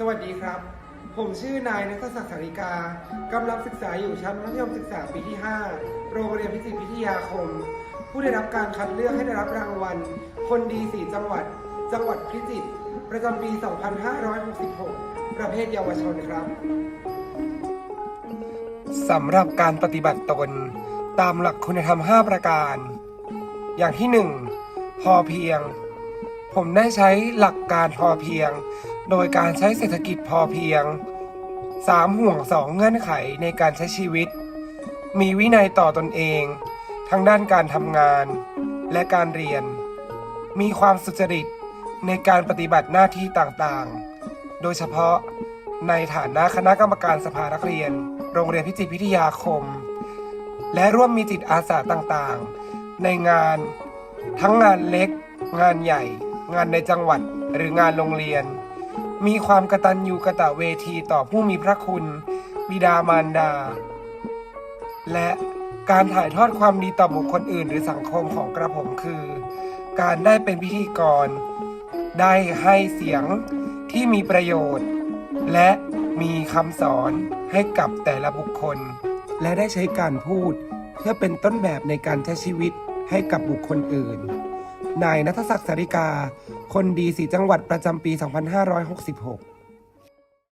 สวัสดีครับ ผมชื่อนายนัทศักดิ์สาริกากำลังศึกษาอยู่ชั้นมัธยมศึกษาปีที่ 5 โรงเรียนพิจิตรพิทยาคม ผู้ได้รับการคัดเลือกให้ได้รับรางวัล คนดีสีจังหวัด จังหวัดพิจิตรประจำปี 2566 ประเภทเยาวชนครับสำหรับการปฏิบัติตนตามหลักคุณธรรม 5 ประการ อย่างที่ 1 พอเพียง ผมได้ใช้หลักการพอเพียง โดยการใช้เศรษฐกิจพอเพียง 3 ห่วง 2 เงื่อนไขในการใช้ชีวิต มีวินัยต่อตนเอง ทั้งด้านการทำงาน และการเรียน มีความสุจริตในการปฏิบัติหน้าที่ต่างๆ โดยเฉพาะในฐานะคณะกรรมการสภานักเรียน โรงเรียนพิจิตรพิทยาคม และร่วมมีจิตอาสาต่างๆ ในงาน ทั้งงานเล็ก งานใหญ่ งานในจังหวัดหรืองานโรงเรียน มีความกตัญญูกะตะเวทีต่อผู้มีพระคุณ บิดามารดา และการถ่ายทอดความดีต่อบุคคลอื่น หรือสังคมของกระผมคือ การได้เป็นพิธีกร ได้ให้เสียงที่มีประโยชน์ และมีคำสอนให้กับแต่ละบุคคล และได้ใช้การพูด เพื่อเป็นต้นแบบในการใช้ชีวิตให้กับบุคคลอื่น นายนัทศักดิ์สาริกา คนดีสีจังหวัดประจำปี 2566